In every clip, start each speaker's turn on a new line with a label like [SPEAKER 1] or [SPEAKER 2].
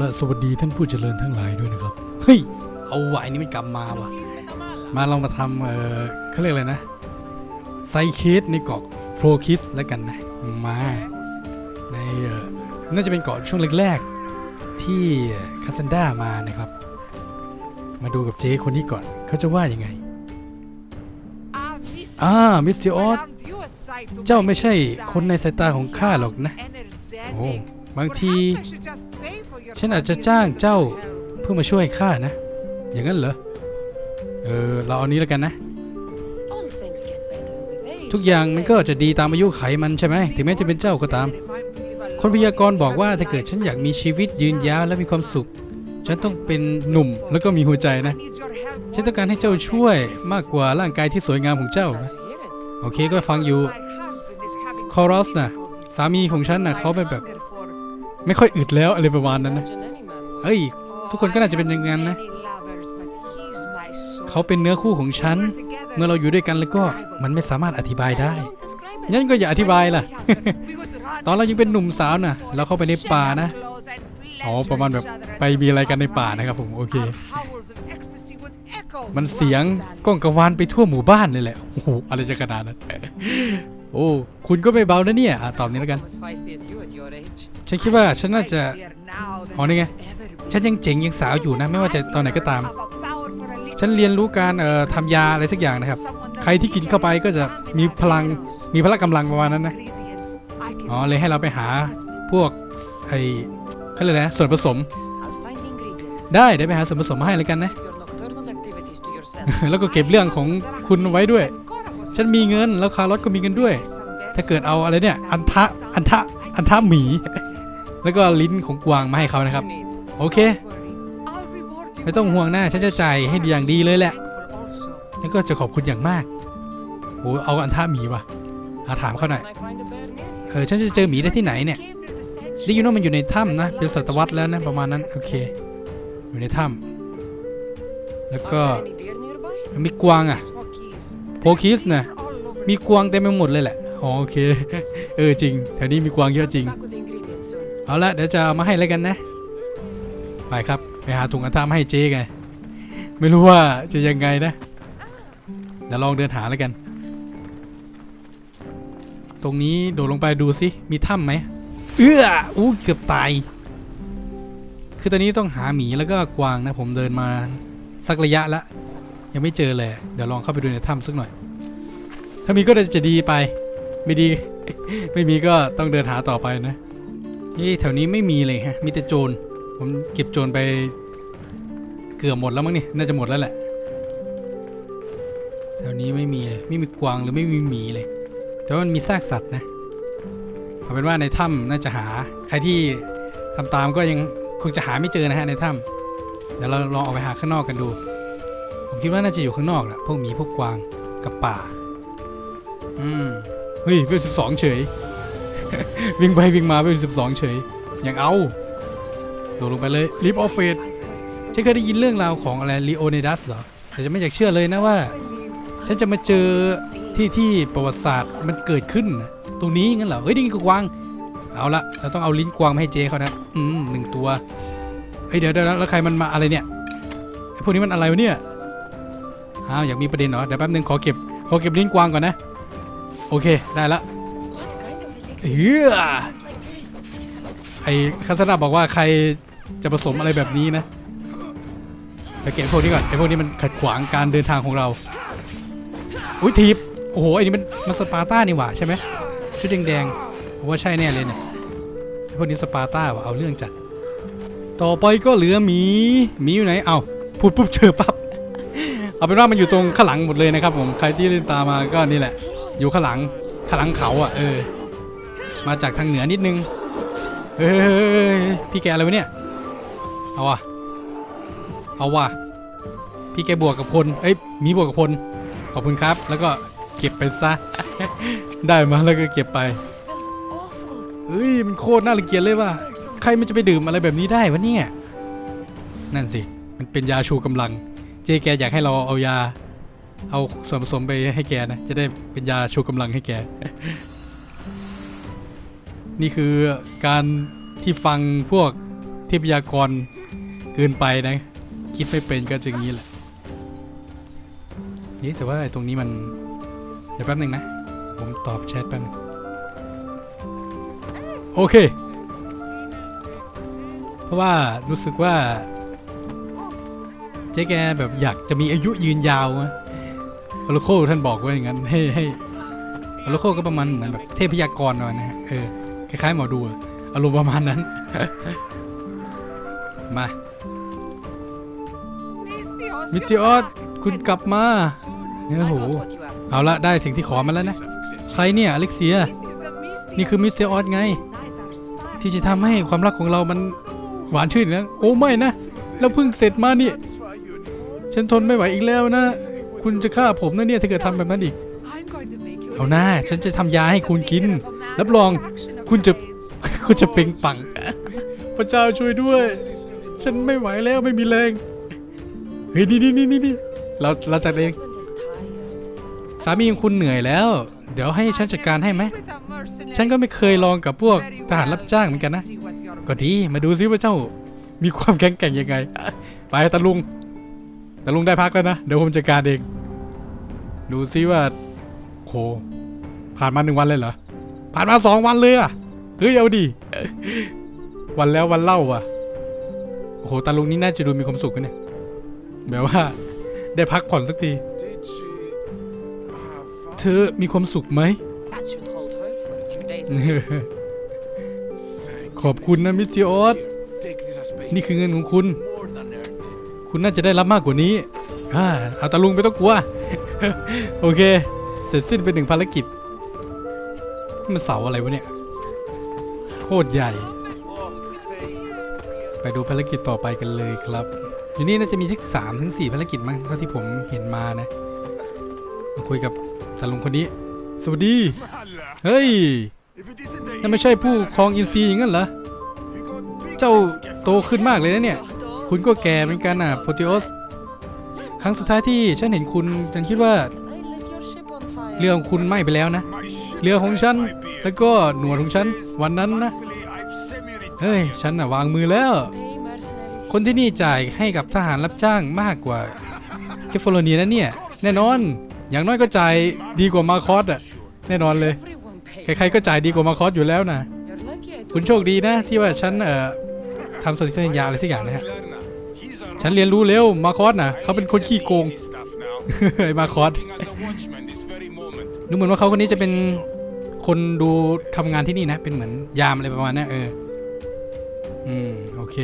[SPEAKER 1] ละสวัสดีท่านผู้เจริญทั้งหลายด้วยนะครับ เฮ้ย เอาไหวนี่มันกำมาว่ะ มาลองมาทำเออเขาเรียกอะไรนะ ไซเคสในเกาะโฟลคิสแล้วกันนะ มาในเออน่าจะเป็นเกาะช่วงแรกๆที่คาซันดามานะครับ มาดูกับเจ๊คนนี้ก่อนเขาจะว่ายังไง
[SPEAKER 2] อ่ามิสเตอร์อ
[SPEAKER 1] อ
[SPEAKER 2] สเจ้าไม่ใช่ค
[SPEAKER 1] น
[SPEAKER 2] ใน
[SPEAKER 1] สายตาของข้าหรอกนะ
[SPEAKER 2] โอ้ บา
[SPEAKER 1] บางง
[SPEAKER 2] ที
[SPEAKER 1] ที
[SPEAKER 2] ฉั
[SPEAKER 1] ฉั
[SPEAKER 2] น
[SPEAKER 1] น
[SPEAKER 2] อา
[SPEAKER 1] อา
[SPEAKER 2] จ
[SPEAKER 1] จ
[SPEAKER 2] จะ
[SPEAKER 1] จะ
[SPEAKER 2] จ้า
[SPEAKER 1] จ้างง
[SPEAKER 2] เจ้า
[SPEAKER 1] เจ้าเพื่อมาช่วยข้านะ อย่างนั้นเหรอ เออ เราเอานี้แล้วกันนะ ทุ
[SPEAKER 3] ทุ
[SPEAKER 1] ก
[SPEAKER 3] ก
[SPEAKER 1] อ
[SPEAKER 3] อย่าง
[SPEAKER 1] ย่าง
[SPEAKER 3] มั
[SPEAKER 1] มันน
[SPEAKER 3] ก็
[SPEAKER 1] ก็จะดีตามอายุไขมันใช่ไหม ถึงแม้จะเป็นเจ้าก็ตาม คนพยากรณ์บอกว่าถ้าเกิดฉันอยากมีชีวิตยืนยาวและมีความสุข ฉันต้องเป็นหนุ่มแล้วก็มีหัวใจนะ ฉันต้องการให้เจ้าช่วยมากกว่าร่างกายที่สวยงามของเจ้านะโอเคก็ฟังอยู่
[SPEAKER 2] คอรัสนะ
[SPEAKER 1] สามีของฉันน่ะเขาเป็นแบบ ไม่ค่อยอึดแล้วอะไรประมาณนั้นนะเฮ้ย ทุกคนก็น่าจะเป็นอย่างนั้นนะ เขาเป็นเนื้อคู่ของฉัน เมื่อเราอยู่ด้วยกันแล้วก็มันไม่สามารถอธิบายได้งั้นก็อย่าอธิบายล่ะ ตอนเรายังเป็นหนุ่มสาวนะเราเข้าไปในป่านะอ๋อประมาณแบบไปมีอะไรกันในป่านะครับผมโอเค มันเสียงก้องกระวานไปทั่วหมู่บ้านเลยแหละโอ้โหอะไรจะขนาดนั้นโอ้คุณก็ไม่เบานะเนี่ยอะตอบนี้แล้วกัน ฉันคิดว่าฉันน่าจะอ๋อนี่ไง ฉันยังเจ๋งยังสาวอยู่นะ ไม่ว่าจะตอนไหนก็ตาม ฉันเรียนรู้การเอ่อทำยาอะไรสักอย่างนะครับ ใครที่กินเข้าไปก็จะมีพลังมีพละกำลังประมาณนั้นนะอ๋อเลยให้เราไปหาพวกไอ้เขาเรียกอะไรนะส่วนผสม ได้เดี๋ยวไปหาส่วนผสมมาให้เลยกันนะ แล้วก็เก็บเรื่องของคุณไว้ด้วย ฉันมีเงินแล้วคาร์ลอตก็มีเงินด้วย ถ้าเกิดเอาอะไรเนี่ย อันทะอันทะอันทะหมี แล้วก็ลิ้นของกวางมาให้เขานะครับ โอเค ไม่ต้องห่วงหนะฉันจะจ่ายให้ดีอย่างดีเลยแหละ แล้วก็จะขอบคุณอย่างมากโอ้เอาอันท่าหมีวะอาถามเขาหน่อย เออฉันจะเจอหมีได้ที่ไหนเนี่ยได้ยินว่ามันอยู่ในถ้ำนะ เป็นศตวรรษแล้วนะประมาณนั้น โอเค อยู่ในถ้ำแล้วก็มีกวางอะโพคิสนะมีกวางเต็มไปหมดเลยแหละ อ๋อโอเค เออจริง แถวนี้มีกวางเยอะจริง เอาละเดี๋ยวจะเอามาให้แล้วกันนะ ไปครับ ไปหาถุงอันทามให้เจ๊ไง ไม่รู้ว่าจะยังไงนะ เดี๋ยวลองเดินหาแล้วกัน ตรงนี้โดดลงไปดูสิมีถ้ำไหมเอื้ออู้เกือบตาย คือตอนนี้ต้องหาหมีแล้วก็กวางนะ ผมเดินมาสักระยะละ ยังไม่เจอเลย เดี๋ยวลองเข้าไปดูในถ้ำสักหน่อย ถ้ามีก็จะดีไป ไม่ดี ไม่มีก็ต้องเดินหาต่อไปนะ เฮ้ยแถวนี้ไม่มีเลยฮะ มีแต่โจร ผมเก็บโจรไปเกือบหมดแล้วมั้งนี่ น่าจะหมดแล้วแหละ แถวนี้ไม่มีเลย ไม่มีกวางหรือไม่มีหมีเลย แต่ว่ามันมีซากสัตว์นะเอาเป็นว่าในถ้ำน่าจะหา ใครที่ทำตามก็ยังคงจะหาไม่เจอนะฮะในถ้ำเดี๋ยวเราลองออกไปหาข้างนอกกันดู ผมคิดว่าน่าจะอยู่ข้างนอกแหละพวกหมีพวกกวางกับป่า อืม เฮ้ยเวลสิบสองเฉย วิ่งไปวิ่งมาเวลสิบสองเฉย อย่างเอาโดดลงไปเลยลิฟออฟเฟดฉันเคยได้ยินเรื่องราวของอะไรลีโอเนดัสเหรอแต่ฉันไม่อยากเชื่อเลยนะว่า ฉันจะมาเจอที่ที่ประวัติศาสตร์มันเกิดขึ้น ตรงนี้งั้นเหรอเฮ้ยนี่คือกวาง เอาละเราต้องเอาลิ้นกวางมาให้เจเขานะอืมหนึ่งตัวเฮ้ยเดี๋ยวเดี๋ยวแล้วใครมันมาอะไรเนี่ยไอพวกนี้มันอะไรวะเนี่ยอ้าวอยากมีประเด็นเหรอเดี๋ยวแป๊บนึงขอเก็บขอเก็บลิ้นกวางก่อนนะ โอเคได้ละ เฮ้อไอคัสนาบอกว่าใครจะผสมอะไรแบบนี้นะเดี๋ยวเก็บพวกนี้ก่อนไอพวกนี้มันขัดขวางการเดินทางของเรา อุ้ยทีบโอ้โหไอนี่มันมันสปาร์ต้านี่หว่าใช่ไหมชุดแดงๆผมว่าใช่แน่เลยเนี่ยไอพวกนี้สปาร์ต้าว่ะเอาเรื่องจัด ต่อไปก็เหลือหมีหมีอยู่ไหนเอาพูดปุ๊บเจอปั๊บเอาเป็นว่ามันอยู่ตรงข้างหลังหมดเลยนะครับผมใครที่เล่นตามมาก็นี่แหละ อยู่ข้างหลังข้างหลังเขาอะเออ มาจากทางเหนือนิดนึง เฮ้ยพี่แกอะไรวะเนี่ย เอาว่ะ เอาว่ะ พี่แกบวกกับคน เอ้ย มีบวกกับคน ขอบคุณครับ แล้วก็เก็บไปซะ ได้มาแล้วก็เก็บไปเฮ้ย มันโคตรน่ารังเกียจเลยว่ะ ใครมันจะไปดื่มอะไรแบบนี้ได้วะเนี่ย นั่นสิ มันเป็นยาชูกำลัง เจแกอยากให้เราเอายา เอาส่วนผสมไปให้แกนะ จะได้เป็นยาชูกำลังให้แก นี่คือการที่ฟังพวกเทพยากรเกินไปนะ คิดไม่เป็นก็จะงี้แหละนี่แต่ว่าไอ้ตรงนี้มัน เดี๋ยวแป๊บหนึ่งนะ ผมตอบแชทแป๊บนึงโอเค เพราะว่ารู้สึกว่า เจ๊แกแบบอยากจะมีอายุยืนยาวอะอโลโคท่านบอกไว้อย่างนั้นให้ให้โอโลโคก็ประมาณเหมือนแบบเทพยากรหน่อยนะเออ คล้ายๆหมอดูอะอารมณ์ประมาณนั้น มามิ
[SPEAKER 2] you're
[SPEAKER 1] จิออสคุณกลับมาเนี่ยโอ้โหเอาละได้สิ่งที่ขอมาแล้วนะ ใครเนี่ยอเล็กเซีย นี่คือมิสเตอร์ออสไง ที่จะทำให้ความรักของเรามันหวานชื่นนะโอ้ไม่นะ แล้วเพิ่งเสร็จมานี่ ฉันทนไม่ไหวอีกแล้วนะ คุณจะฆ่าผมนะเนี่ยถ้าเกิดทำแบบนั้นอีก เอาหน้าฉันจะทำยาให้คุณกิน รับรอง คุณจะคุณจะเป่งปัง พระเจ้าช่วยด้วย ฉันไม่ไหวแล้วไม่มีแรง เฮ้ยนี่นี่นี่นี่เราเราจัดเองสามีของคุณเหนื่อยแล้ว เดี๋ยวให้ฉันจัดการให้ไหม ฉันก็ไม่เคยลองกับพวกทหารรับจ้างเหมือนกันนะ ก็ดีมาดูซิว่าเจ้า มีความแข็งแกร่งยังไง ไปตะลุงตะลุงได้พักแล้วนะ เดี๋ยวผมจัดการเอง ดูซิว่าโหผ่านมาหนึ่งวันเลยเหรอ ผ่านมาสองวันเลยอะเฮ้ยเอาดิวันแล้ววันเล่าอะโอ้โหตาลุงนี่น่าจะดูมีความสุขกันเนี่ยแบบว่า ได้พักผ่อนสักที เธอมีความสุขไหมขอบคุณนะมิสซิออสนี่คือเงินของคุณ คุณน่าจะได้รับมากกว่านี้อ่าเอาตาลุงไม่ต้องกลัว โอเค เสร็จสิ้นเป็นหนึ่งภารกิจ มันเสาอะไรวะเนี่ย โคตรใหญ่ ไปดูภารกิจต่อไปกันเลยครับ อยู่นี่น่าจะมีที่สามถึงสี่ภารกิจมั้งเท่าที่ผมเห็นมานะมาคุยกับตาลุงคนนี้ สวัสดี เฮ้ยนั่นไม่ใช่ผู้ครองอินซีอย่างนั้นเหรอ เจ้าโตขึ้นมากเลยนะเนี่ย คุณก็แก่เหมือนกันอะโพติโอส ครั้งสุดท้ายที่ฉันเห็นคุณ ฉันคิดว่า เรือของคุณไหม้ไปแล้วนะ เรือของฉัน แล้วก็หนวดของฉัน วันนั้นนะ เฮ้ย ฉันน่ะวางมือแล้ว คนที่นี่จ่ายให้กับทหารรับจ้างมากกว่าแคฟโลเนียนะเนี่ย แน่นอน อย่างน้อยก็จ่ายดีกว่ามาคอสอะ แน่นอนเลย ใครๆก็จ่ายดีกว่ามาคอสอยู่แล้วนะ คุณโชคดีนะ ที่ว่าฉันเอ่อทำสนธิสัญญาอะไรสักอย่างนะฮะ ฉันเรียนรู้เร็วมาคอสนะเขาเป็นคนขี้โกงไอ้มาคอสดูเหมือนว่าเขาคนนี้จะเป็น คนดูทำงานที่นี่นะ เป็นเหมือนยามอะไรประมาณนี้เออ อืม โอเค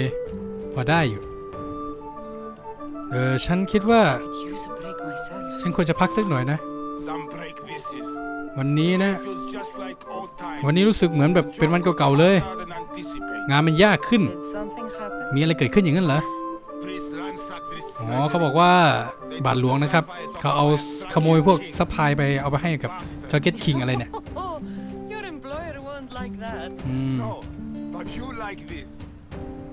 [SPEAKER 1] พอได้อยู่ เออ ฉันคิดว่า ฉันควรจะพักสักหน่อยนะ วันนี้นะ วันนี้รู้สึกเหมือนแบบเป็นวันเก่าๆเลย งานมันยากขึ้น มีอะไรเกิดขึ้นอย่างนั้นเหรออ๋อเขาบอกว่าบาทหลวงนะครับ เขาเอาขโมยพวกซัพพลายไปเอาไปให้กับ Target King อะไรเนี่ย
[SPEAKER 4] like that.
[SPEAKER 1] อืม
[SPEAKER 3] No, but you like this.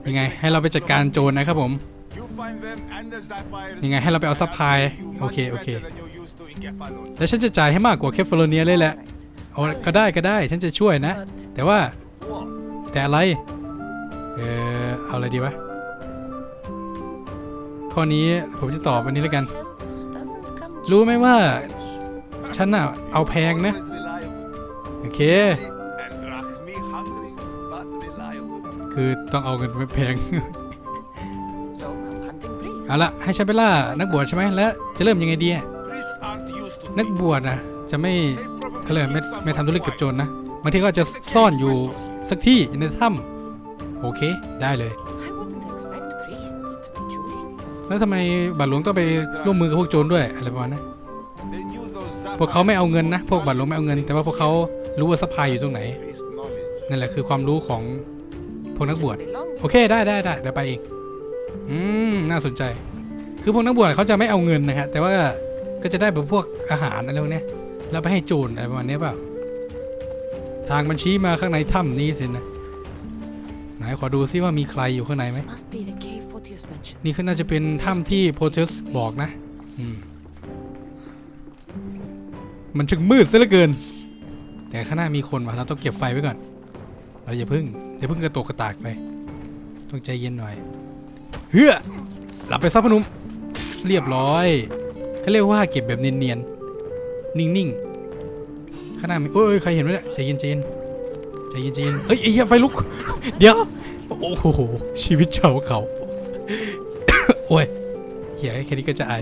[SPEAKER 1] ยังไงให้เราไปจัดการโจรนะครับผม
[SPEAKER 3] You find them and the sapphires.
[SPEAKER 1] ยังไงให้เราไปเอาซัพพลาย
[SPEAKER 3] You
[SPEAKER 1] โอเค
[SPEAKER 3] much
[SPEAKER 1] โอเค
[SPEAKER 3] better than you used to in Kefalon.
[SPEAKER 1] แล้วฉันจะจ่ายให้มากกว่าแคฟโลเนียเลยแหละ
[SPEAKER 4] Right.
[SPEAKER 1] เอาก็ได้ก็ได้ ฉันจะช่วยนะ
[SPEAKER 4] But
[SPEAKER 1] แต่ว่า
[SPEAKER 3] What?
[SPEAKER 1] แต่อะไร เออเอาอะไรดีวะ ข้อนี้ผมจะตอบอันนี้แล้วกัน
[SPEAKER 4] help doesn't come
[SPEAKER 1] รู้ไหมว่า ฉันน่ะเอาแพงนะ
[SPEAKER 3] Always reliable.
[SPEAKER 1] โอเค คือต้องเอาเงินไปแพง
[SPEAKER 4] So I'm hunting priests.
[SPEAKER 1] เอาละให้ฉันไปล่านักบวชใช่ไหมแล้วจะเริ่มยังไงดีอะ
[SPEAKER 3] Priests aren't used to
[SPEAKER 1] นัก
[SPEAKER 3] things.
[SPEAKER 1] บวชนะจะไม่
[SPEAKER 3] They probably
[SPEAKER 1] เขาเลยกไม่
[SPEAKER 3] keep
[SPEAKER 1] ไม่ทำ
[SPEAKER 3] someone
[SPEAKER 1] ธุรกิจกับโจ
[SPEAKER 3] quiet.
[SPEAKER 1] รนะบางทีก็อาจจะซ่อนอยู่สักที่ในถ้ำโอเคได้เลย
[SPEAKER 4] I wouldn't expect priests to be jewel thieves.
[SPEAKER 1] แล้วทำไมบาทหลวงต้องไปร่วมมือกับพวกโจรด้วยอะไรประมาณนั้น
[SPEAKER 3] They knew those
[SPEAKER 1] พวกเขาไม่เอาเงินนะ พวก
[SPEAKER 3] sapphires
[SPEAKER 1] บาทหลวงไม่เอาเงิน แต่ว่าพวกเขารู้ว่าซัพพลายอยู่ตรงไหน
[SPEAKER 3] Priest knowledge.
[SPEAKER 1] นั่นแหละคือความรู้ของ พวกนักบวชโอเคได้ได้ได้เดี๋ยวไปเองอืมน่าสนใจ คือพวกนักบวชเขาจะไม่เอาเงินนะฮะแต่ว่าก็จะได้แบบพวกอาหารอะไรพวกนี้แล้วไปให้โจรอะไรประมาณนี้เปล่าทางมันชี้มาข้างในถ้ำนี้สินะไหนขอดูซิว่ามีใครอยู่ข้างในไหมนี่คือน่าจะเป็นถ้ำที่โพเทสบอกนะมมันจึงมืดซะเหลือเกิน แต่ข้างหน้ามีคนว่ะเราต้องเก็บไฟไว้ก่อน เราอย่าเพึ่ง อย่าเพึ่งกระโตกกระตากไป ต้องใจเย็นหน่อย เฮือหลับไปซะพอหนุ่มเรียบร้อยเขาเรียกว่าเก็บแบบเนียนๆ นิ่งๆ ข้างหน้ามีโอ้ยใครเห็นไหมเนี่ย ใจเย็นใจเย็นใจเย็นใจเย็นเอ้ยไอ้เหี้ยไฟลุก เดี๋ยว โอ้โห ชีวิตชาวเขา โอ้ยเหี้ยแค่นี้ก็จะไอ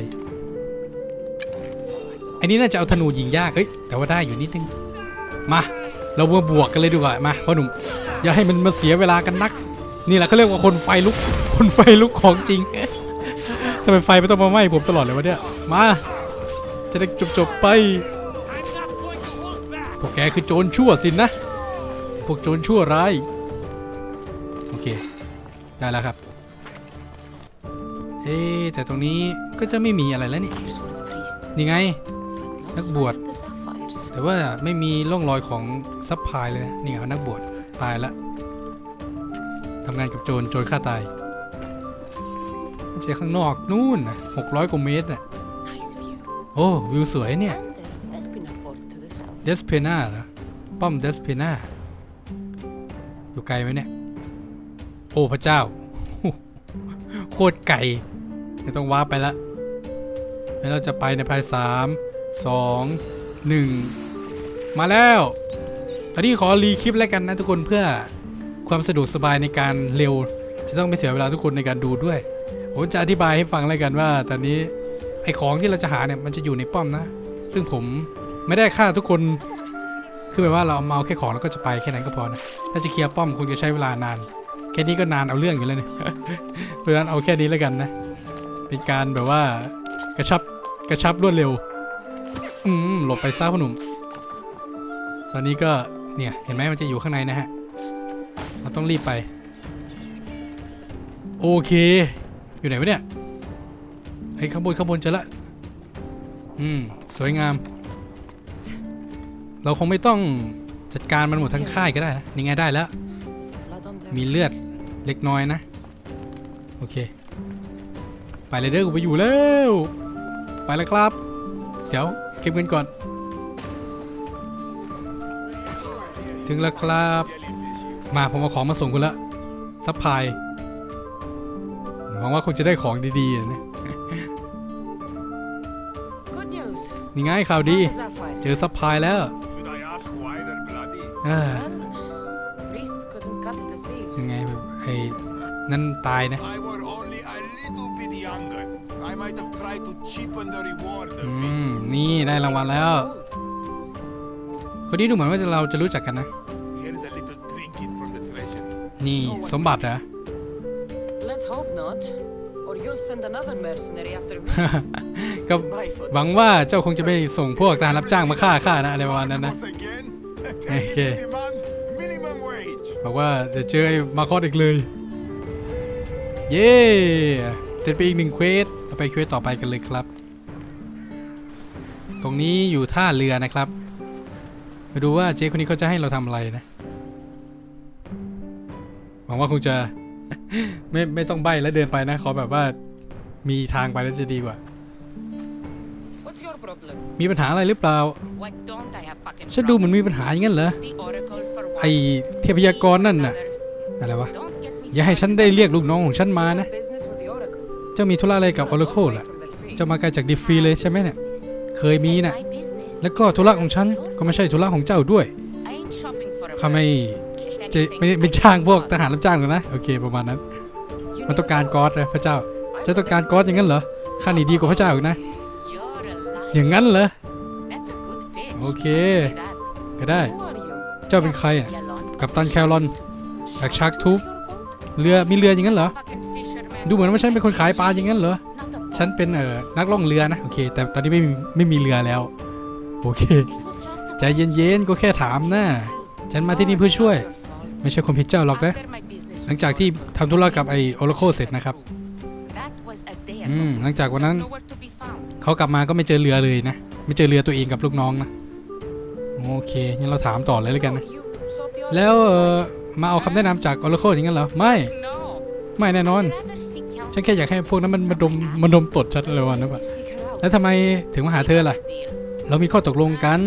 [SPEAKER 1] อันนี้น่าจะเอาธนูยิงยาก เอ้ย แต่ว่าได้อยู่นิดนึง มา เรามาบวกกันเลยดีกว่า มาพ่อหนุ่ม อย่าให้มันมาเสียเวลากันนัก นี่แหละเขาเรียกว่าคนไฟลุก คนไฟลุกของจริงทำไมไฟไม่ต้องมาไหม้ผมตลอดเลยวะเนี่ย มา จะได้จบๆไป พวกแกคือโจรชั่วสินนะ พวกโจรชั่วร้าย โอเค ได้แล้วครับ เอ๊แต่ตรงนี้ก็จะไม่มีอะไรแล้วนี่ นี่ไง นักบวช แต่ว่าไม่มีร่องรอยของซัพพลายเลยนะนี่ไงนักบวช ตายแล้วทำงานกับโจรโจรฆ่าตายไม่ใช่ข้างนอกนู่นนะหกร้อยกว่าเมตรน่ะโอ้วิวสวยเนี่ยเดสเพนาเหรอป้อมเดสเพนาอยู่ไกลไหมเนี่ย โอ้พระเจ้า โคตรไก่ไม่ต้องว้าไปละแล้วเราจะไปในภายสามสองหนึ่งมาแล้ว อนนี้ขอรีคลิปแล้วกันนะทุกคนเพื่อความสะดวกสบายในการเร็ว จะต้องไม่เสียเวลาทุกคนในการดูด้วยผมจะอธิบายให้ฟังแล้วกันว่า ตอนนี้ไอของที่เราจะหาเนี่ยมันจะอยู่ในป้อมนะ ซึ่งผมไม่ได้ฆ่าทุกคนคือแบบว่าเราเมาแค่ของแล้วก็จะไปแค่นั้นก็พอนะถ้าจะเคลียร์ป้อมคงจะใช้เวลานาน แค่นี้ก็นานเอาเรื่องอยู่แล้วเนี่ยเพราะฉะนั้นเอาแค่นี้แล้วกันนะ เป็นการแบบว่ากระชับกระชับรวดเร็ว อืมหลบไปซะพ่อหนุ่ม ตอนนี้ก็ เนี่ย เห็นไหมมันจะอยู่ข้างในนะฮะ เราต้องรีบไป โอเค อยู่ไหนวะเนี่ยไอ้ยข้างบนข้างบนเจอละ อืม สวยงาม เราคงไม่ต้องจัดการมันหมดทั้งค่ายก็ได้นะนี่ไงได้แล้ว มีเลือดเล็กน้อยนะ โอเค ไปเลยเด้อกูไปอยู่แล้ว ไปแล้วครับ เดี๋ยวเก็บเงินก่อน ถึงแล้วครับ มาผมเอาของมาส่งคุณละซัพพลายหวังว่าคงจะได้ของดีๆนะ
[SPEAKER 4] Good news.
[SPEAKER 1] นี่ไงข่าวดี
[SPEAKER 4] Found the sapphires.
[SPEAKER 1] เจอซัพพลายแล้ว
[SPEAKER 3] Should I ask why they're bloody?
[SPEAKER 1] เออ
[SPEAKER 4] Well, priests couldn't cut it as thieves.
[SPEAKER 1] ยังไงแบบไอ้นั่นตายนะ
[SPEAKER 3] I were only a little bit younger. I might have tried to cheapen the reward a
[SPEAKER 1] อื
[SPEAKER 3] bit.
[SPEAKER 1] มนี่ได้รางวัลแล้ว คนนี้ดูเหมือนว่าเราจะรู้จักกันนะ
[SPEAKER 3] Here's a little trinket from the treasury.
[SPEAKER 1] นี่สมบัติเหรอ
[SPEAKER 4] Let's hope not. Or you'll send another mercenary after me.
[SPEAKER 1] ก็
[SPEAKER 4] Bye, foot.
[SPEAKER 1] หวังว่าเจ้าคงจะไม่ส่งพวกทหารรับจ้างมาฆ่าข้านะอะไรประมาณนั้นนะ
[SPEAKER 3] Once again,
[SPEAKER 1] Okay.
[SPEAKER 3] okay. demand minimum wage.
[SPEAKER 1] บอกว่าเดี๋ยวเจอไอ้มาคอสอีกเลย เย้ เสร็จไปอีกหนึ่งเควสเราไปเควสต่อไปกันเลยครับ ตรงนี้อยู่ท่าเรือนะครับ มาดูว่าเจ๊คนนี้เขาจะให้เราทำอะไรนะ หวังว่าคงจะ ไม่ไม่ต้องใบแล้วเดินไปนะขอแบบว่ามีทางไปแล้วจะดีกว่า
[SPEAKER 4] What's your problem?
[SPEAKER 1] มีปัญหาอะไรหรือเปล่า
[SPEAKER 4] Why don't I have fucking
[SPEAKER 1] ฉันดูเหมือนมีปัญหาอย่างนั้นเหรอ
[SPEAKER 4] The oracle for one
[SPEAKER 1] ไอเทพยากรนั่นน่ะ
[SPEAKER 4] another.
[SPEAKER 1] อะไรวะ
[SPEAKER 4] Don't get me
[SPEAKER 1] อย่าให้ฉันได้เรียกลูกน้องของฉันมานะ
[SPEAKER 4] business with the oracle.
[SPEAKER 1] เจ้ามีธุระอะไรกับออร์เคิลล่ะ เจ้ามาไกลจากดิฟฟีเลยใช่ไหมเนี่ย เคยมีน่ะ
[SPEAKER 4] My business.
[SPEAKER 1] แล้วก็ธุระของฉันก็ไม่ใช่ธุระของเจ้าด้วยข้าไม่จะไม่ไม่จ้างพวกทหารรับจ้างหรอกนะ โอเคประมาณนั้น มันต้องการกอตนะพระเจ้าเจ้าต้องการกอตอย่างนั้นเหรอข้าหนีดีกว่าพระเจ้าอีกนะ อย่างนั้นเหรอโอเค ก็ได้ เจ้าเป็นใครอะกัปตันแคลรอนจากชักทูบเรือมีเรืออย่างนั้นเหรอ ดูเหมือนว่าฉันเป็นคนขายปลาอย่างนั้นเหรอ ฉันเป็นเอ่อนักล่องเรือนะโอเค แต่ตอนนี้ไม่มีไม่มีเรือแล้ว อเค
[SPEAKER 4] It was just a
[SPEAKER 1] ใจเย็นๆก็แค่ถามนะฉันมาที่นี่เพื่อช่วย ไม่ใช่คนผิดเจ้าหรอกนะ
[SPEAKER 4] After my business
[SPEAKER 1] หลังจากที่ทำธุระกับไอ้ออร์เคิลเสร็จนะครับ
[SPEAKER 4] That was a day
[SPEAKER 1] อืม
[SPEAKER 4] ago.
[SPEAKER 1] หลังจากวันนั้น
[SPEAKER 4] Nowhere to be found.
[SPEAKER 1] เขากลับมาก็ไม่เจอเรือเลยนะ ไม่เจอเรือตัวเองกับลูกน้องนะ โอเคงั้นเราถามต่อเลยแล้วกันนะ
[SPEAKER 4] So you sought the
[SPEAKER 1] แล้วเออ
[SPEAKER 4] oracle's
[SPEAKER 1] มาเอาคำแนะนำจากออร์เคิลอย่างนั้นเหรอ ไม่
[SPEAKER 4] advice? No.
[SPEAKER 1] ไม่แน่นอน
[SPEAKER 4] I'd rather seek counsel
[SPEAKER 1] ฉันแค่อยากให้พวกนั้นมันมาดมมาดมตดชัดอะไรวะนะปะ
[SPEAKER 4] Seek her out.
[SPEAKER 1] แล้วทำไมถึงมาหาเธอล่ะ เรามีข้อตกลงกัน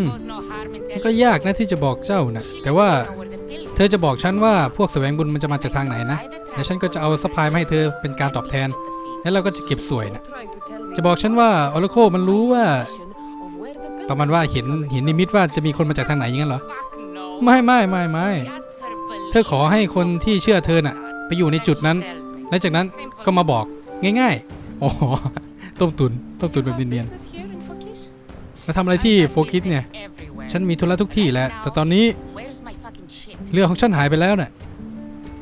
[SPEAKER 1] มันก็ยากนะที่จะบอกเจ้านะแต่ว่า
[SPEAKER 4] let you know where the pill
[SPEAKER 1] ธอจะบอกฉันว่าพวกแสวงบุญมันจะมาจากทางไหนนะแล้วฉันก็จะเอาสปายมาให้เธอเป็นการตอบแทน แล้วเราก็จะเก็บสวยนะจะบอกฉันว่าออร์โคมันรู้ว่า ประมาณว่าเห็นเห็นนิมิตว่าจะมีคนมาจากทางไหนอย่างนั้นเหรอ ไม่ไม่ไม่ไม่เธอขอให้คนที่เชื่อเธอน่ะ ไปอยู่ในจุดนั้น และจากนั้นก็มาบอกง่ายๆ โอ้โหต้มตุนต้มตุนแบบเนียน
[SPEAKER 4] business
[SPEAKER 1] มาทำอะไรที่โฟกิสเนี่ย
[SPEAKER 5] everywhere.
[SPEAKER 1] ฉันมีธุระทุกที่แหละ แต่ตอนนี้
[SPEAKER 5] Where's my fucking ship?
[SPEAKER 1] เรือของฉันหายไปแล้วน่ะ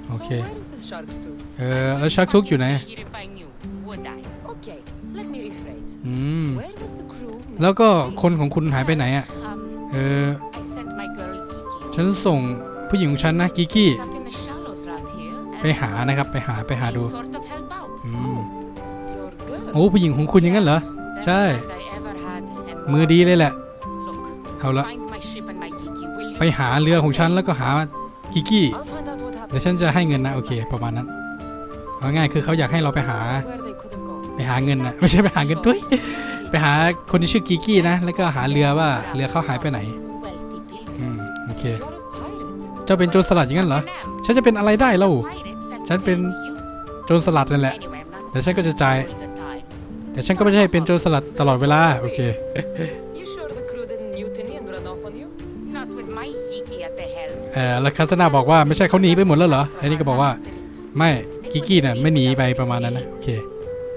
[SPEAKER 1] โอ
[SPEAKER 4] So
[SPEAKER 1] เค
[SPEAKER 4] where is this shark's tooth?
[SPEAKER 1] เออแล้วชักทุกอยู่ไหน
[SPEAKER 5] Here if I knew, would I?
[SPEAKER 4] Okay, let me rephrase.
[SPEAKER 1] อืม
[SPEAKER 4] Where was the crew? meant
[SPEAKER 1] แล้วก็
[SPEAKER 4] to be?
[SPEAKER 1] คนของคุณหายไปไหนอะ
[SPEAKER 5] Um,
[SPEAKER 1] เออ
[SPEAKER 5] I sent my girl Hiki.
[SPEAKER 1] ฉันส่งผู้หญิงของฉันนะกิกกี้
[SPEAKER 5] Stuck in the shallows around here. and
[SPEAKER 1] ไปหานะครับ ไปหาไปหาดู
[SPEAKER 5] we sort of help out.
[SPEAKER 1] อืม
[SPEAKER 4] Your girl.
[SPEAKER 1] โอ้ผู้หญิงของคุณอย่างนั้นเหรอ
[SPEAKER 5] Best
[SPEAKER 1] ใช่ มือดีเลยแหละ
[SPEAKER 5] Look,
[SPEAKER 1] เอาละ
[SPEAKER 5] find my ship and my Hiki, will you?
[SPEAKER 1] ไปหาเรือของฉันแล้วก็หากิกกี้
[SPEAKER 4] I'll find out what happened.
[SPEAKER 1] เดี๋ยวฉันจะให้เงินนะโอเค ประมาณนั้นเอาง่ายคือเขาอยากให้เราไปหา
[SPEAKER 4] Where they could have gone.
[SPEAKER 1] ไปหาเงินนะไม่ใช่ไปหาเงินด้วย ไปหาคนที่ชื่อกิกกี้นะ แล้วก็หาเรือว่าเรือเขาหายไปไหน
[SPEAKER 5] Wealthy
[SPEAKER 1] อืม
[SPEAKER 5] pilgrims.
[SPEAKER 1] โอเค
[SPEAKER 4] You're a pirate.
[SPEAKER 1] เจ้าเป็นโจรสลัดอย่างนั้นเหรอ
[SPEAKER 5] I am.
[SPEAKER 1] ฉันจะเป็นอะไรได้เล่า
[SPEAKER 5] Pirate that
[SPEAKER 1] ฉันเป็น
[SPEAKER 5] can you.
[SPEAKER 1] โจรสลัดนั่นแหละ
[SPEAKER 5] Anyway, I'm not
[SPEAKER 1] แต่ฉันก็จะจ่าย
[SPEAKER 5] all the time.
[SPEAKER 1] แต่ฉันก็ไม่ใช่เป็นโจรสลัดตลอดเวลา โอเค
[SPEAKER 4] You sure the crew didn't mutiny and run off on you?
[SPEAKER 5] Not with my Hiki at the helm.
[SPEAKER 1] เออแล้วคาสนาบอกว่าไม่ใช่เขาหนีไปหมดแล้วเหรอไอ้นี่ก็บอกว่า ไม่กิกกี้น่ะไม่หนีไปประมาณนั้นนะ โอเค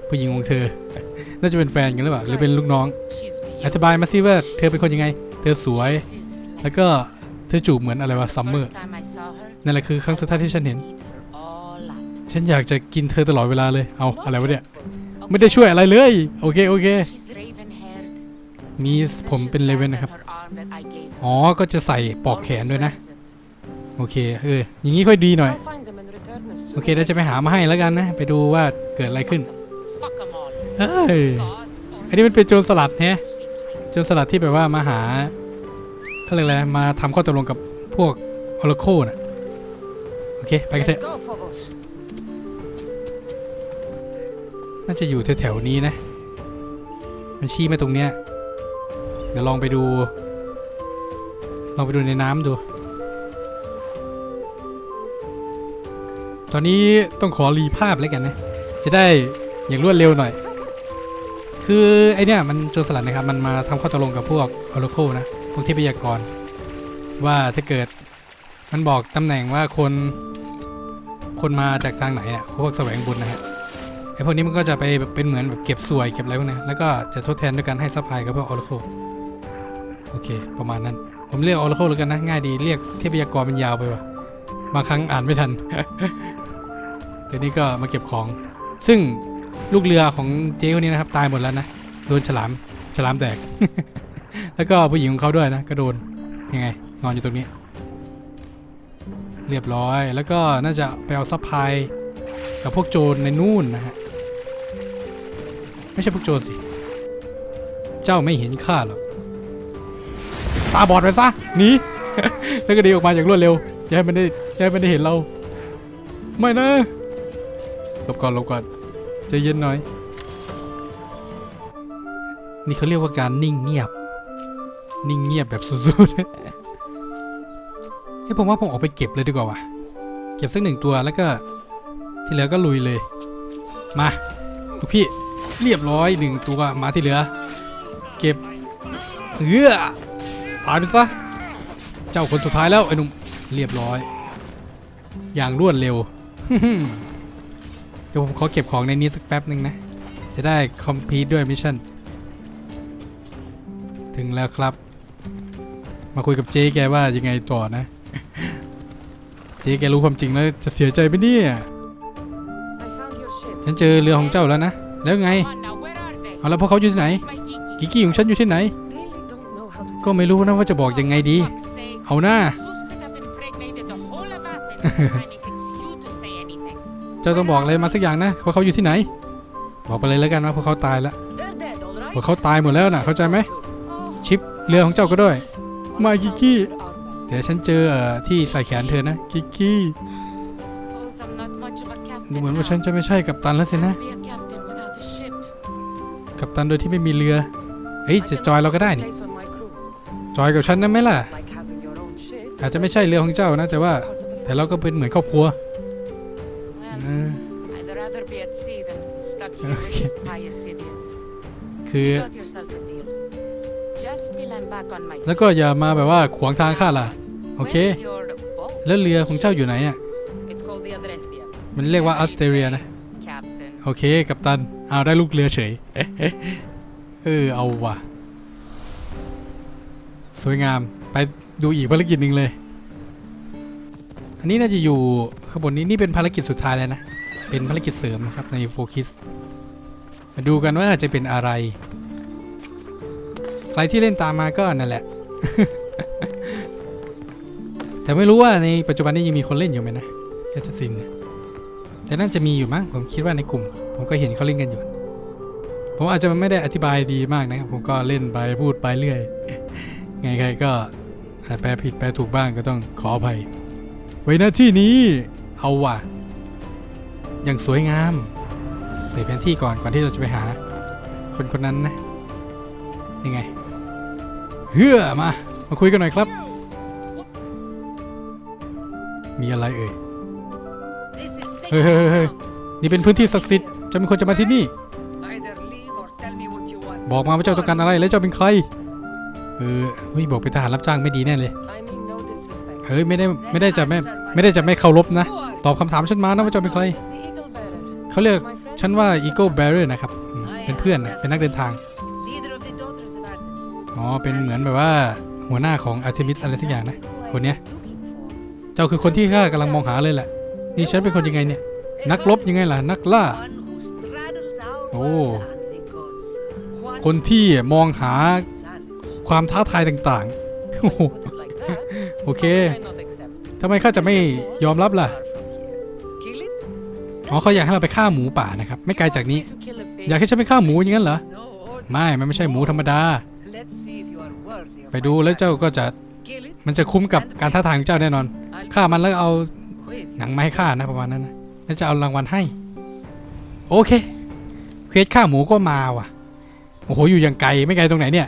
[SPEAKER 1] ผู้หญิงของเธอ น่าจะเป็นแฟนกันหรือเปล่า หรือเป็นลูกน้อง
[SPEAKER 5] She's
[SPEAKER 1] อธิบายมาสิว่าเธอเป็นคนยังไง เธอสวย
[SPEAKER 5] This is like
[SPEAKER 1] แล้วก็เธอจูบเหมือนอะไรวะซัมเมอร์
[SPEAKER 5] first time I saw her.
[SPEAKER 1] นั่นแหละคือครั้งสุดท้ายที่ฉันเห็น
[SPEAKER 5] Eat her all up.
[SPEAKER 1] ฉันอยากจะกินเธอตลอดเวลาเลย เอา
[SPEAKER 4] Not
[SPEAKER 1] อะไรวะเนี่ย
[SPEAKER 4] helpful.
[SPEAKER 1] ไม่ได้ช่วยอะไรเลย โอเค โอเค
[SPEAKER 5] She's raven haired.
[SPEAKER 1] มีผมเป็นเลเวนนะครับ
[SPEAKER 5] Her arm that I gave her.
[SPEAKER 1] อ๋อ ก็จะใส่ปลอกแขนด้วยนะ
[SPEAKER 5] Always present.
[SPEAKER 1] โอเค เออ อย่างนี้ค่อยดีหน่อย
[SPEAKER 4] I'll find them and return as soon
[SPEAKER 1] โอเค
[SPEAKER 4] as
[SPEAKER 1] เราจะไปหามาให้แล้วกันนะ ไปดูว่าเกิดอะไรขึ้น
[SPEAKER 5] Fuck 'em all.
[SPEAKER 1] เฮ้ย
[SPEAKER 5] Gods or
[SPEAKER 1] อันนี้มันเป็นโจรสลัดแฮะ
[SPEAKER 5] actually
[SPEAKER 1] โจรสลัดที่แบบว่ามาหาเขาเรียกอะไร มาทำข้อตกลงกับพวกออร์โคน่ะโอเค ไปกันเถ
[SPEAKER 4] Let's
[SPEAKER 1] อะ น่าจะอยู่แถวๆนี้นะ มันชี้มาตรงเนี้ย เดี๋ยวลองไปดู ลองไปดูในน้ำดู ตอนนี้ต้องขอรีภาพแล้วกันนะ จะได้อย่างรวดเร็วหน่อย คือไอเนี้ยมันโจรสลัดนะครับ มันมาทำข้อตกลงกับพวกออร์โคนะ พวกเทพยากร ว่าถ้าเกิดมันบอกตำแหน่งว่าคน คนมาจากทางไหนเนี่ยพวกแสวงบุญนะฮะ พวกนี้มันก็จะไปเป็นเหมือนแบบเก็บสวยเก็บอะไรพวกนี้แล้วก็จะทดแทนด้วยการให้ซัพพลายกับพวกออร์โคโอเค ประมาณนั้น ผมเรียกออร์โคแล้วกันนะ ง่ายดีเรียกเทพยากรมันยาวไปว่ะบางครั้งอ่านไม่ทันทีนี้ก็มาเก็บของ ซึ่งลูกเรือของเจ๊คนนี้นะครับ ตายหมดแล้วนะ โดนฉลามฉลามแตก แล้วก็ผู้หญิงของเขาด้วยนะก็โดนยังไงนอนอยู่ตรงนี้ เรียบร้อยแล้วก็น่าจะไปเอาซัพพลายกับพวกโจรในนู่นนะฮะ ไม่ใช่พวกโจรสิ เจ้าไม่เห็นข้าหรอก ตาบอดไปซะ หนี แล้วก็ดีออกมาอย่างรวดเร็ว อย่าให้มันได้อย่าให้มันได้เห็นเรา ไม่นะ หลบก่อนหลบก่อนใจเย็นหน่อย นี่เขาเรียกว่าการนิ่งเงียบ นิ่งเงียบแบบสุดๆ ให้ผมว่าผมออกไปเก็บเลยดีกว่าวะเก็บสักหนึ่งตัวแล้วก็ ที่เหลือก็ลุยเลย มา ลูกพี่ เรียบร้อยหนึ่งตัวมาที่เหลือ เก็บเอื้อตายไปซะ เจ้าคนสุดท้ายแล้วไอ้หนุ่มเรียบร้อย อย่างรวดเร็วเดี๋ยวผมขอเก็บของในนี้สักแป๊บหนึ่งนะ จะได้คอมพีทด้วยมิชชั่น ถึงแล้วครับ มาคุยกับเจ๊แกว่ายังไงต่อนะ เจ๊แกรู้ความจริงแล้วจะเสียใจไหมเนี่ย ฉันเจอเรือของเจ้าแล้วนะ แล้วไง
[SPEAKER 5] Come on now, where are they?
[SPEAKER 1] เอาแล้วพวกเขาอยู่ที่ไหน
[SPEAKER 5] Where's my Hiki?
[SPEAKER 1] กิกกี้ของฉันอยู่ที่ไหน
[SPEAKER 4] Really don't know how to
[SPEAKER 1] ก็ไม่รู้นะว่าจะบอกยังไงดี
[SPEAKER 5] Fuck's sake.
[SPEAKER 1] เอาหน้า
[SPEAKER 5] Zeus could have impregnated the whole of Athens. time it takes you to say anything.
[SPEAKER 1] เจ้าต้องบอกอะไรมาสักอย่างนะว่าเขาอยู่ที่ไหน บอกไปเลยแล้วกันว่าพวกเขาตายแล้ว
[SPEAKER 4] They're dead, all right?
[SPEAKER 1] พวกเขาตายหมดแล้วนะเข้าใจไหม
[SPEAKER 5] Oh,
[SPEAKER 1] ชิปเรือของเจ้าก็ด้วย My Kiki.
[SPEAKER 4] Our bound.
[SPEAKER 1] เดี๋ยวฉันเจอเอ่อที่ใส่แขนเธอนะกิกกี้
[SPEAKER 5] suppose I'm not much of a captain
[SPEAKER 1] ดูเหมือนว่า
[SPEAKER 5] now.
[SPEAKER 1] ฉันจะไม่ใช่กับตันแล้วสินะ กับตันโดยที่ไม่มีเรือเฮ้ย
[SPEAKER 4] I
[SPEAKER 1] จะ
[SPEAKER 4] can
[SPEAKER 1] จอยเราก็ได้นี่
[SPEAKER 4] place on my crew.
[SPEAKER 1] จอยกับฉันนะไหมล่ะ
[SPEAKER 4] Like having your own ship.
[SPEAKER 1] อาจจะไม่ใช่เรือของเจ้านะ แต่ว่า
[SPEAKER 4] Part of a
[SPEAKER 1] แต่เราก็เป็นเหมือนครอบครัว
[SPEAKER 5] Well,
[SPEAKER 1] เออ
[SPEAKER 5] I'd rather be at sea than stuck here with these pious idiots.
[SPEAKER 1] คือ
[SPEAKER 5] You got yourself a deal. Just till I'm back on my
[SPEAKER 1] แล้วก็อย่ามาแบบว่าขวางทางข้าล่ะ โอเค
[SPEAKER 5] Where's your boat?
[SPEAKER 1] แล้วเรือของเจ้าอยู่ไหนอะ
[SPEAKER 4] It's called the Adrestia.
[SPEAKER 1] มันเรียกว่าออสเตรเลียนะ
[SPEAKER 5] Captain.
[SPEAKER 1] โอเค กัปตัน เอาวได้ลูกเรือเฉย เออ เอาว่ะ สวยงาม ไปดูอีกภารกิจหนึ่งเลย อันนี้น่าจะอยู่ข้างบนนี้ นี่เป็นภารกิจสุดท้ายแล้วนะ เป็นภารกิจเสริมนะครับในโฟคิสมาดูกันว่าจะเป็นอะไร ใครที่เล่นตามมาก็นั่นแหละ แต่ไม่รู้ว่าในปัจจุบันนี้ยังมีคนเล่นอยู่ไหมนะแอสซัสซินเนี่ย แต่น่าจะมีอยู่มั้งผมคิดว่าในกลุ่ม ผมก็เห็นเขาเล่นกันอยู่ ผมอาจจะไม่ได้อธิบายดีมากนะครับ ผมก็เล่นไปพูดไปเรื่อย ไงใครก็แปลผิดแปลถูกบ้างก็ต้องขออภัย ไว้หน้าที่นี้เอาว่ะอย่างสวยงามเปิดแผนที่ก่อนก่อนที่เราจะไปหา คนคนนั้นนะยังไงเฮือมา มาคุยกันหน่อยครับ มีอะไรเอ่ย
[SPEAKER 4] This is
[SPEAKER 1] Hey, hey, hey, hey.
[SPEAKER 4] now.
[SPEAKER 1] นี่เป็นพื้นที่ศักดิ์สิทธิ์จะมีคนจะมาที่นี่ บอกมาว่าเจ้าต้องการอะไรและเจ้าเป็นใคร เออเฮ้ยบอกเป็นทหารรับจ้างไม่ดีแน่เลย เฮ้ยไม่ได้ไม่ได้จะไม่ไม่ได้จะไม่เคารพนะ ตอบคำถามฉันมานะว่าเจ้าเป็นใคร เขาเรียกฉันว่า Eagle Bearer นะครับอืมเป็นเพื่อนนะเป็นนักเดินทาง อ๋อ เป็นเหมือนแบบว่าหัวหน้าของอาร์เทมิสอะไรสักอย่างนะ คนเนี้ย เจ้าคือคนที่ข้ากำลังมองหาเลยแหละ นี่ฉันเป็นคนยังไงเนี่ย นักรบยังไงล่ะ นักล่า
[SPEAKER 4] One who straddles our
[SPEAKER 1] Oh.
[SPEAKER 4] world and the gods. One
[SPEAKER 1] คนที่มองหาความท้าทายต่างๆ โอเค ทำไมข้าจะไม่ยอมรับล่ะ อ๋อเขาอยากให้เราไปฆ่าหมูป่านะครับ ไม่ไกลจากนี้ อยากให้ฉันไปฆ่าหมูอย่างนั้นเหรอ ไม่ มันไม่ใช่หมูธรรมดา ไปดูแล้วเจ้าก็จะ มันจะคุ้มกับการท้าทายของเจ้าแน่นอน ฆ่ามันแล้วเอา หนังไมาให้ฆ่านะประมาณนั้นนะแล้วจะเอารางวัลให้ โอเค เควสฆ่าหมูก็มาว่ะ โอ้โห อยู่อย่างไกลไม่ไกลตรงไหนเนี่ย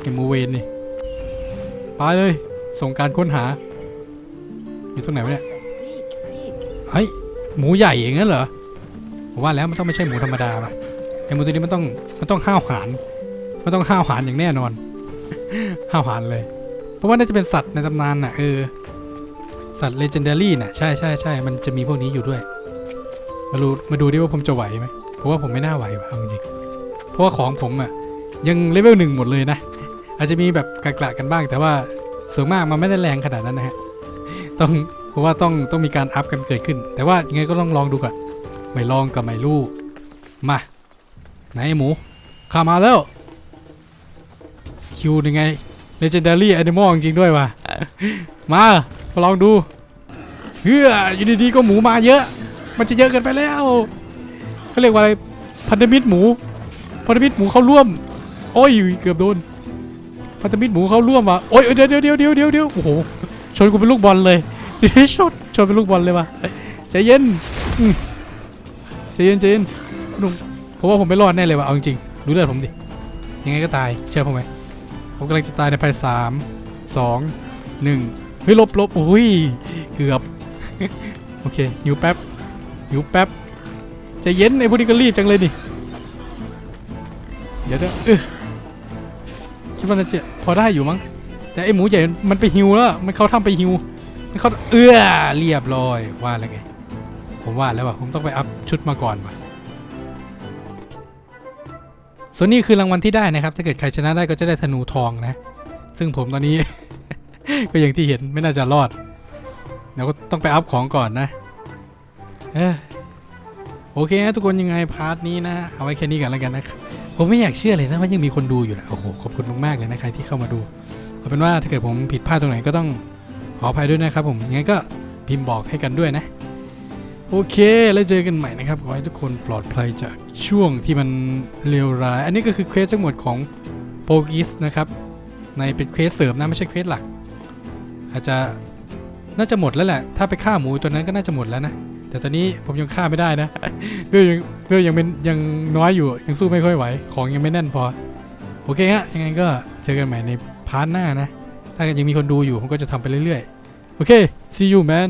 [SPEAKER 1] ไอหมูเวนนี่ไปเลย ส่งการค้นหา อยู่ตรงไหนวะเนี่ย เฮ้ย หมูใหญ่อย่างนั้นเหรอผมว่าแล้วมันต้องไม่ใช่หมูธรรมดาป่ะไอหมูตัวนี้มันต้องมันต้องห้าวหาญมันต้องห้าวหาญอย่างแน่นอน ห้าวหาญเลย เพราะว่าน่าจะเป็นสัตว์ในตำนานน่ะเออ สัตว์เลเจนดารี่น่ะใช่ใช่ใช่มันจะมีพวกนี้อยู่ด้วย มาดูมาดูดิว่าผมจะไหวไหมเพราะว่าผมไม่น่าไหวว่ะเอาจริงๆเพราะว่าของผมอะยังเลเวลหนึ่งหมดเลยนะ อาจจะมีแบบกระกระกันบ้าง แต่ว่าส่วนมากมันไม่ได้แรงขนาดนั้นนะฮะต้องเพราะว่าต้องต้องมีการอัพกันเกิดขึ้น แต่ว่ายังไงก็ต้องลองดูก่อนไม่ลองก็ไม่รู้มาไหนไอ้หมูข้ามาแล้วคิวยังไง Legendary Animal จริงๆด้วยว่ะมามา ลองดูเฮ้ออยู่ดีๆก็หมูมาเยอะ มันจะเยอะเกินไปแล้วเขาเรียกว่าอะไรพันธมิตรหมูพันธมิตรหมูเข้าร่วม โอ้ยเกือบโดนพันธมิตรหมูเข้าร่วมว่ะโอ้ยเดี๋ยวเดี๋ยวเดี๋ยวเดี๋ยวเดี๋ยวเดี๋ยวโอ้โหชนกูเป็นลูกบอลเลยชนชนเป็นลูกบอลเลยว่ะใจเย็นใจเย็นใจเย็นหนุ่มผมว่าผมไม่รอดแน่เลยว่ะเอาจริงๆดูเลือดผมดิยังไงก็ตายเชื่อผมไหมผมกำลังจะตายในภายสามสองหนึ่ง ฮ้ยลบลบโอ้ยเกือบ โอเคหิวแป๊บหิวแป๊บใจเย็นไอ้พวกนี้ก็รีบจังเลยดิเดี๋ยวเดี๋ยวเออคิดว่าจะพอได้อยู่มั้งแต่ไอ้หมูใหญ่มันไปหิวแล้วมันเข้าถ้ำไปหิวมันเข้าเอื้อเรียบร้อยว่าแล้วไงผมว่าแล้วว่าผมต้องไปอัพชุดมาก่อนว่ะส่วนนี้คือรางวัลที่ได้นะครับ ถ้าเกิดใครชนะได้ก็จะได้ธนูทองนะ ซึ่งผมตอนนี้ ก็อย่างที่เห็นไม่น่าจะรอดเดี๋ยวก็ต้องไปอัพของก่อนนะโอเคนะทุกคนยังไงพาร์ทนี้นะเอาไว้แค่นี้กันแล้วกันนะผมไม่อยากเชื่อเลยนะว่ายังมีคนดูอยู่นะโอ้โหขอบคุณมากๆเลยนะใครที่เข้ามาดูเอาเป็นว่าถ้าเกิดผมผิดพลาดตรงไหนก็ต้องขออภัยด้วยนะครับผมยังไงก็พิมพ์บอกให้กันด้วยนะ โอเคแล้วเจอกันใหม่นะครับขอให้ทุกคนปลอดภัยจากช่วงที่มันเลวร้าย อันนี้ก็คือเควสทั้งหมดของโปกิสนะครับในเป็นเควสเสริมนะไม่ใช่เควสหลัก อาจจะน่าจะหมดแล้วแหละ ถ้าไปฆ่าหมูตัวนั้นก็น่าจะหมดแล้วนะ แต่ตอนนี้ผมยังฆ่าไม่ได้นะเรื่องยังเรื่องยังเป็นยังน้อยอยู่ยังสู้ไม่ค่อยไหว ของยังไม่แน่นพอ โอเคฮะยังไงก็เจอกันใหม่ในพาร์ทหน้านะ ถ้ายังมีคนดูอยู่ผมก็จะทำไปเรื่อยๆ โอเค see you man